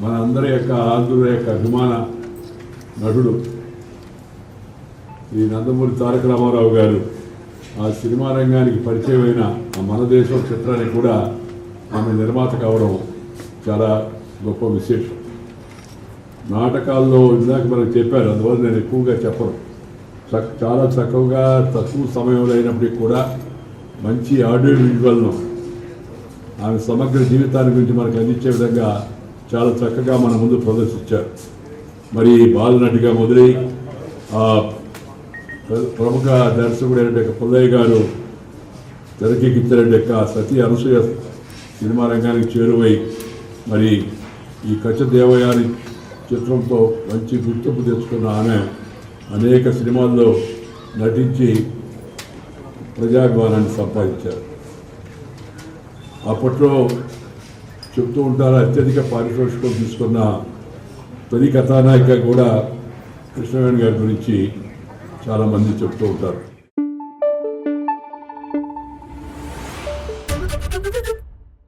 మన అందరి యొక్క ఆంధ్రుల యొక్క అభిమాన నటుడు ఈ నందమూరి తారక రామారావు గారు ఆ సినిమా రంగానికి పరిచయమైన ఆ మన దేశం చిత్రానికి కూడా ఆమె నిర్మాత కావడం చాలా గొప్ప విశేషం. నాటకాల్లో ఇందాక మనకు చెప్పారు అందువల్ల నేను ఎక్కువగా చెప్పను. చాలా చక్కగా తక్కువ సమయంలో అయినప్పటికీ కూడా మంచి ఆడియో విజువల్ను ఆమె సమగ్ర జీవితాన్ని గురించి మనకు అందించే విధంగా చాలా చక్కగా మన ముందు ప్రదర్శించారు. మరి బాలనటిగా మొదలై ఆ దర్శకుడు అయినటువంటి పుల్లయ్య గారు తెరకెక్కించిన యొక్క సతీ అనసూయ సినిమా రంగానికి చేరువై మరి ఈ కచ్చ దేవయాని చిత్రంతో మంచి గుర్తింపు తెచ్చుకున్న ఆమె అనేక సినిమాల్లో నటించి ప్రజాభిమానాన్ని సంపాదించారు. అప్పట్లో చెప్తూ ఉంటారు. అత్యధిక పారితోషికం తీసుకున్న తొలి కథానాయిక కూడా కృష్ణవేణి గారి గురించి చాలామంది చెప్తూ ఉంటారు.